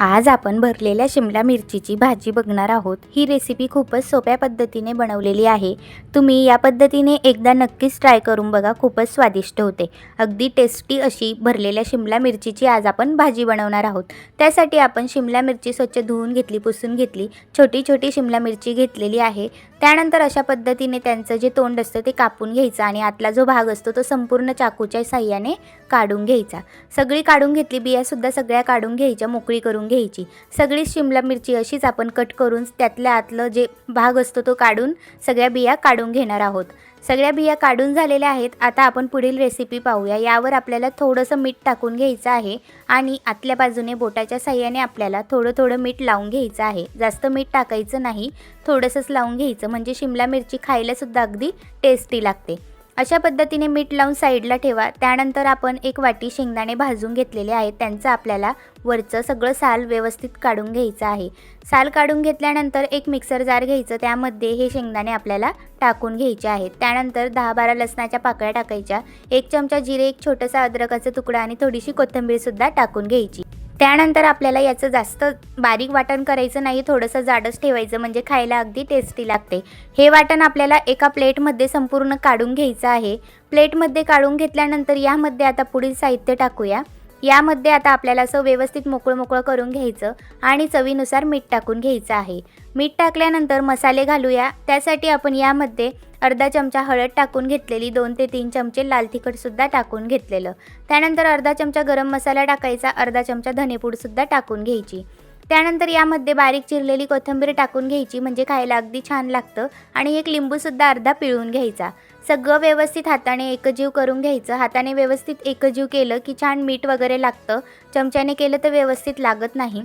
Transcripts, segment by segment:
आज आपण भरलेल्या शिमला मिरचीची भाजी बघणार आहोत. ही रेसिपी खूपच सोप्या पद्धतीने बनवलेली आहे. तुम्ही या पद्धतीने एकदा नक्कीच ट्राय करून बघा खूपच स्वादिष्ट होते. अगदी टेस्टी अशी भरलेल्या शिमला मिरचीची आज आपण भाजी बनवणार आहोत. त्यासाठी आपण शिमला मिरची स्वच्छ धुवून घेतली पुसून घेतली छोटी छोटी शिमला मिरची घेतलेली आहे. त्यानंतर अशा पद्धतीने त्यांचं जे तोंड असतं ते कापून घ्यायचं आणि आतला जो भाग असतो तो संपूर्ण चाकूच्या साह्याने काढून घ्यायचा. सगळी काढून घेतली बियासुद्धा सगळ्या काढून घ्यायच्या मोकळी करून घ्यायची. सगळी शिमला मिरची अशीच आपण कट करून त्यातल्या आतलं जे भाग असतो तो काढून सगळ्या बिया काढून घेणार आहोत. सगळ्या बिया काढून झालेल्या आहेत. आता आपण पुढील रेसिपी पाहूया. यावर आपल्याला थोडंसं मीठ टाकून घ्यायचं आहे आणि आतल्या बाजूने बोटाच्या साह्याने आपल्याला थोडं थोडं मीठ लावून घ्यायचं आहे. जास्त मीठ टाकायचं नाही. थोडंसंच लावून घ्यायचं. म्हणजे शिमला मिरची खायलासुद्धा अगदी टेस्टी लागते. अशा पद्धतीने मीठ लावून साईडला ठेवा. त्यानंतर आपण एक वाटी शेंगदाणे भाजून घेतलेले आहेत. त्यांचं आपल्याला वरचं सगळं साल व्यवस्थित काढून घ्यायचं आहे. साल काढून घेतल्यानंतर एक मिक्सर जार घ्यायचं. त्यामध्ये हे शेंगदाणे आपल्याला टाकून घ्यायचे आहेत. त्यानंतर दहा बारा लसणाच्या पाकळ्या टाकायच्या. एक चमचा जिरे एक छोटासा अद्रकाचा तुकडा आणि थोडीशी कोथिंबीरसुद्धा टाकून घ्यायची. त्यानंतर आपल्याला याचं जास्त बारीक वाटण करायचं नाही थोडंसं जाडच ठेवायचं म्हणजे खायला अगदी टेस्टी लागते. हे वाटण आपल्याला एका प्लेटमध्ये संपूर्ण काढून घ्यायचं आहे. प्लेटमध्ये काढून घेतल्यानंतर यामध्ये आता पुढील साहित्य टाकूया. यामध्ये आता आपल्याला असं व्यवस्थित मोकळं मोकळं करून घ्यायचं आणि चवीनुसार मीठ टाकून घ्यायचं आहे. मीठ टाकल्यानंतर मसाले घालूया. त्यासाठी आपण यामध्ये अर्धा चमचा हळद टाकून घेतलेली दोन ते तीन चमचे लाल तिखटसुद्धा टाकून घेतलेलं. त्यानंतर अर्धा चमचा गरम मसाला टाकायचा. अर्धा चमचा धनेपूडसुद्धा टाकून घ्यायची. त्यानंतर यामध्ये बारीक चिरलेली कोथिंबीर टाकून घ्यायची म्हणजे खायला अगदी छान लागतं. आणि एक लिंबूसुद्धा अर्धा पिळून घ्यायचा. सगळं व्यवस्थित हाताने एकजीव करून घ्यायचं. हाताने व्यवस्थित एकजीव केलं की छान मीठ वगैरे लागतं. चमच्याने केलं तर व्यवस्थित लागत नाही.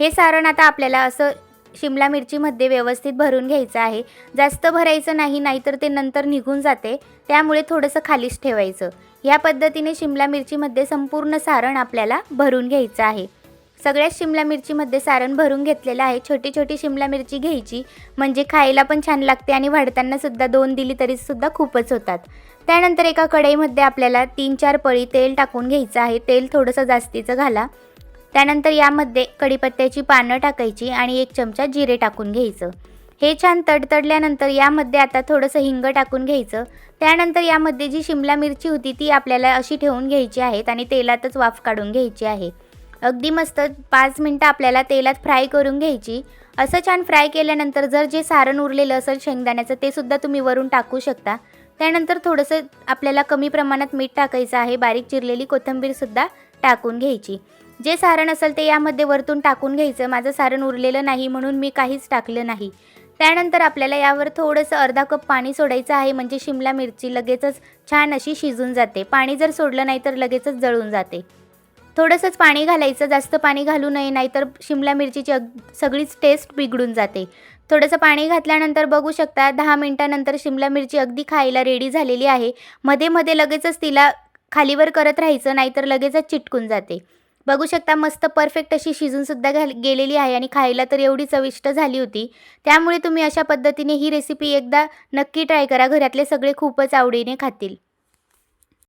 हे सारण आता आपल्याला असं शिमला मिरचीमध्ये व्यवस्थित भरून घ्यायचं आहे. जास्त भरायचं नाही नाहीतर ते नंतर निघून जाते. त्यामुळे थोडंसं खालीच ठेवायचं. या पद्धतीने शिमला मिरचीमध्ये संपूर्ण सारण आपल्याला भरून घ्यायचं आहे. सगळ्याच शिमला मिरचीमध्ये सारण भरून घेतलेलं आहे. छोटी छोटी शिमला मिरची घ्यायची. म्हणजे खायला पण छान लागते आणि वाढताना सुद्धा दोन दिली तरीसुद्धा खूपच होतात. त्यानंतर एका कढईमध्ये आपल्याला तीन चार पळी तेल टाकून घ्यायचं आहे. तेल थोडंसं जास्तीचं घाला. त्यानंतर यामध्ये कढीपत्त्याची पानं टाकायची आणि एक चमचा जिरे टाकून घ्यायचं. हे छान तडतडल्यानंतर यामध्ये आता थोडंसं हिंग टाकून घ्यायचं. त्यानंतर यामध्ये जी शिमला मिरची होती ती आपल्याला अशी ठेवून घ्यायची आहेत आणि तेलातच वाफ काढून घ्यायची आहे. अगदी मस्त पाच मिनटं आपल्याला तेलात फ्राय करून घ्यायची. असं छान फ्राय केल्यानंतर जर जे सारण उरलेलं असेल शेंगदाण्याचं ते सुद्धा तुम्ही वरून टाकू शकता. त्यानंतर थोडंसं आपल्याला कमी प्रमाणात मीठ टाकायचं आहे. बारीक चिरलेली कोथिंबीरसुद्धा टाकून घ्यायची. जे सारण असेल ते यामध्ये वरतून टाकून घ्यायचं. माझं सारण उरलेलं नाही म्हणून मी काहीच टाकलं नाही. त्यानंतर आपल्याला यावर थोडंसं अर्धा कप पाणी सोडायचं आहे. म्हणजे शिमला मिरची लगेचच छान अशी शिजून जाते. पाणी जर सोडलं नाही तर लगेचच जळून जाते. थोडंसंच पाणी घालायचं जास्त पाणी घालू नये नाहीतर शिमला मिरचीची अग सगळीच टेस्ट बिघडून जाते. थोडंसं पाणी घातल्यानंतर बघू शकता दहा मिनटानंतर शिमला मिरची अगदी खायला रेडी झालेली आहे. मध्ये मध्ये लगेचच तिला खालीवर करत राहायचं नाहीतर लगेचच चिटकून जाते. बघू शकता मस्त परफेक्ट अशी शिजूनसुद्धा घाल गेलेली आहे आणि खायला तर एवढी चविष्ट झाली होती. त्यामुळे तुम्ही अशा पद्धतीने ही रेसिपी एकदा नक्की ट्राय करा. घरातले सगळे खूपच आवडीने खातील.